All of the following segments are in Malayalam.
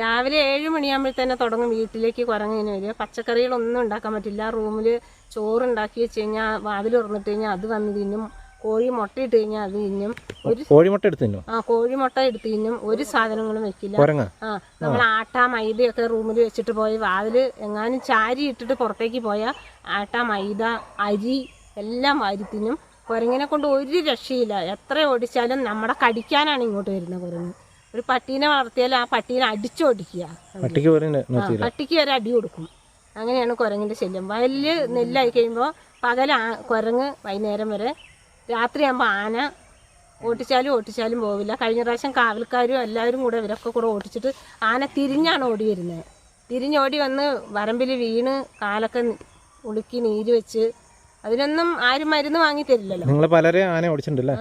രാവിലെ ഏഴ് തന്നെ തുടങ്ങും വീട്ടിലേക്ക് കുരങ്ങിന് വരിക. പച്ചക്കറികളൊന്നും ഉണ്ടാക്കാൻ പറ്റില്ല. റൂമിൽ ചോറ് ഉണ്ടാക്കി വെച്ച് കഴിഞ്ഞാൽ വാതിൽ തുറന്നിട്ട് കഴിഞ്ഞാൽ അത് വന്ന് തിന്നും. കോഴി മുട്ട ഇട്ട് കഴിഞ്ഞാൽ അത് തിന്നും. ഒരു കോഴിമുട്ട എടുത്ത് തിന്നോ? ആ കോഴിമുട്ട എടുത്തു തിന്നും. ഒരു സാധനങ്ങളും വെക്കില്ല. ആ നമ്മൾ ആട്ട മൈദയൊക്കെ റൂമിൽ വെച്ചിട്ട് പോയി വാതിൽ എങ്ങാനും ചാരി ഇട്ടിട്ട് പുറത്തേക്ക് പോയാൽ ആട്ട മൈദ അരി എല്ലാം വാരി തിന്നും. കുരങ്ങിനെ കൊണ്ട് ഒരു രക്ഷയില്ല. എത്ര ഓടിച്ചാലും നമ്മുടെ കടിക്കാനാണ് ഇങ്ങോട്ട് വരുന്നത് കുരങ്ങ്. ഒരു പട്ടീനെ വളർത്തിയാൽ ആ പട്ടീനെ അടിച്ചോടിക്കുക. പട്ടിക്ക് പട്ടിക്ക് വരെ അടി കൊടുക്കും. അങ്ങനെയാണ് കുരങ്ങിന്റെ ശല്യം. വയലിൽ നെല്ലായി കഴിയുമ്പോൾ പകൽ കുരങ്ങ് വൈകുന്നേരം വരെ രാത്രിയാകുമ്പോൾ ആന ഓട്ടിച്ചാലും ഓട്ടിച്ചാലും പോവില്ല. കഴിഞ്ഞ പ്രാവശ്യം കാവൽക്കാരും എല്ലാവരും കൂടെ ഇവരൊക്കെ കൂടെ ഓട്ടിച്ചിട്ട് ആന തിരിഞ്ഞാണ് ഓടി വരുന്നത്. തിരിഞ്ഞോടി വന്ന് വരമ്പിൽ വീണ് കാലൊക്കെ ഉളുക്കി നീര് വെച്ച് അതിനൊന്നും ആരും മരുന്ന് വാങ്ങി തരില്ലല്ലോ. നിങ്ങൾ പലരെയും ആന ഓടിച്ചിട്ടുണ്ടല്ലേ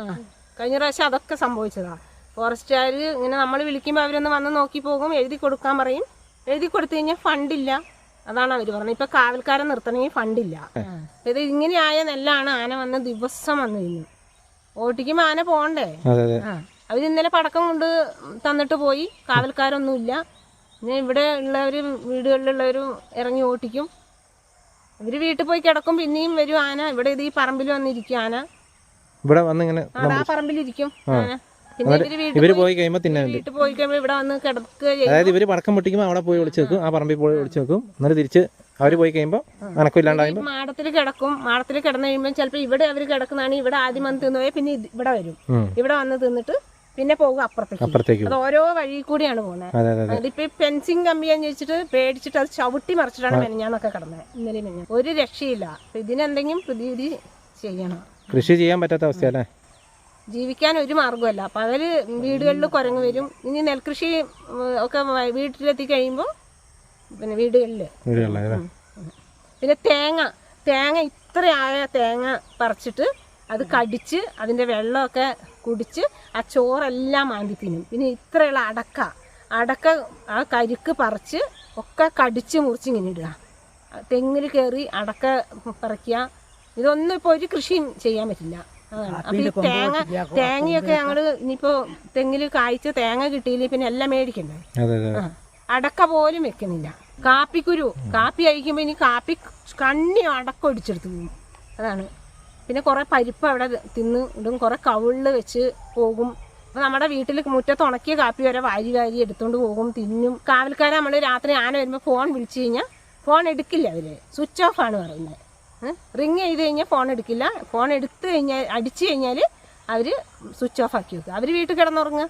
കഴിഞ്ഞ പ്രാവശ്യം അതൊക്കെ സംഭവിച്ചതാ. ഫോറസ്റ്റുകാർ ഇങ്ങനെ നമ്മൾ വിളിക്കുമ്പോൾ അവരൊന്ന് വന്ന് നോക്കി പോകും എഴുതി കൊടുക്കാൻ പറയും. എഴുതി കൊടുത്തു കഴിഞ്ഞാൽ ഫണ്ടില്ല അതാണ് അവർ പറഞ്ഞത്. ഇപ്പൊ കാവൽക്കാരെ നിർത്തണമെങ്കിൽ ഫണ്ടില്ല ഇത് ഇങ്ങനെയായ നെല്ലാണ് ആന വന്ന് ദിവസം വന്നു കഴിഞ്ഞു ഓട്ടിക്കുമ്പോൾ ആന പോണ്ടേ? അവർ ഇന്നലെ പടക്കം കൊണ്ട് തന്നിട്ട് പോയി. കാവൽക്കാരൊന്നുമില്ല പിന്നെ ഇവിടെ ഉള്ളവർ വീടുകളിലുള്ളവരും ഇറങ്ങി ഓട്ടിക്കും. ഇവർ വീട്ടിൽ പോയി കിടക്കും പിന്നെയും വരും ആന. ഇവിടെ ഇത് ഈ പറമ്പിൽ വന്നിരിക്കും ആന. ഇവിടെ വന്നിങ്ങനെ ആ പറമ്പിലിരിക്കും ആന. ഇവർ പോയി കഴിയുമ്പോൾ തിന്നാൻ വീട്ടിൽ പോയി കഴിയുമ്പോൾ ഇവിടെ വന്ന് കിടക്കുക അതായത് ഇവർ പടക്കം പൊട്ടിക്കുമ്പോൾ അവിടെ പോയി ഒളിച്ചു വെക്കും. ആ പറമ്പിൽ പോയി ഒളിച്ചു വെക്കും. എന്നിട്ട് തിരിച്ച് അവർ പോയി കഴിയുമ്പോൾ അനക്കം ഇല്ലാണ്ടാകുമ്പോൾ മാടത്തിൽ കിടക്കും. മാടത്തിൽ കിടന്നു കഴിയുമ്പോൾ ചിലപ്പോ ഇവിടെ അവർ കിടക്കുന്നതാണ്. ഇവിടെ ആദ്യം വന്ന് തിന്നു പോയാൽ പിന്നെ ഇവിടെ വരും. ഇവിടെ വന്ന് തിന്നിട്ട് പിന്നെ പോകും അപ്പുറത്തേക്ക്. അപ്പുറത്തേക്ക് അത് ഓരോ വഴി കൂടിയാണ് പോകുന്നത്. അതെ അതെ അതെ. അതിപ്പോ ഫെൻസിങ് കമ്പിയാന്ന് ചോദിച്ചിട്ട് പേടിച്ചിട്ട് അത് ചവിട്ടി മറിച്ചിട്ടാണ് മെനഞ്ഞാന്നൊക്കെ കിടന്നത്. ഇന്നലെ മെനഞ്ഞ ഒരു രക്ഷയില്ല. ഇതിനെന്തെങ്കിലും പ്രതിവിധി ചെയ്യണം. കൃഷി ചെയ്യാൻ പറ്റാത്ത അവസ്ഥയല്ലേ? ജീവിക്കാൻ ഒരു മാർഗമല്ല അവർ വീടുകളിൽ കുരങ്ങ് വരും. ഇനി നെൽകൃഷി ഒക്കെ വീട്ടിലെത്തി കഴിയുമ്പോൾ പിന്നെ വീടുകളിൽ വീടുകളിലെ പിന്നെ തേങ്ങ തേങ്ങ ഇത്രയായ തേങ്ങ പറിച്ചിട്ട് അത് കടിച്ച് അതിന്റെ വെള്ളമൊക്കെ കുടിച്ച് ആ ചോറെല്ലാം മാന്തി തിന്നും. പിന്നെ ഇത്രയുള്ള അടക്ക. അടക്ക ആ കരിക്ക് പറിച്ച് ഒക്കെ കടിച്ച് മുറിച്ച് ഇങ്ങനെ ഇടുക. തെങ്ങിൽ കയറി അടക്ക പറിക്കുക. ഇതൊന്നും ഇപ്പോൾ ഒരു കൃഷിയും ചെയ്യാൻ പറ്റില്ല. അപ്പൊ ഈ തേങ്ങ തേങ്ങയൊക്കെ ഞങ്ങൾ ഇനിയിപ്പോ തെങ്ങിൽ കായ്ച്ച തേങ്ങ കിട്ടിയില്ല പിന്നെ എല്ലാം മേടിക്കണ്ടേ? അതെ അതെ. അടക്ക പോലും വെക്കുന്നില്ല കാപ്പിക്കുരു കാപ്പി കഴിക്കുമ്പോ ഇനി കാപ്പി കണ്ണി അടക്കം ഒടിച്ചെടുത്ത് പോകും. അതാണ്. പിന്നെ കുറെ പരിപ്പ് അവിടെ തിന്ന് ഇടും കുറെ കവിളിൽ വെച്ച് പോകും. അപ്പോൾ നമ്മുടെ വീട്ടിൽ മുറ്റത്ത് ഉണക്കിയ കാപ്പി വരെ വാരി വാരി എടുത്തുകൊണ്ട് പോകും തിന്നും. കാവൽക്കാരെ നമ്മൾ രാത്രി ആന വരുമ്പോൾ ഫോൺ വിളിച്ചു കഴിഞ്ഞാൽ ഫോൺ എടുക്കില്ല അവർ. സ്വിച്ച് ഓഫ് ആണ് പറയുന്നത് റിങ് ചെയ്ത് കഴിഞ്ഞാൽ ഫോൺ എടുക്കില്ല. ഫോൺ എടുത്തു കഴിഞ്ഞാൽ അടിച്ചു കഴിഞ്ഞാൽ അവർ സ്വിച്ച് ഓഫ് ആക്കി വെക്കുക അവർ വീട്ടിൽ കിടന്നുറങ്ങുക.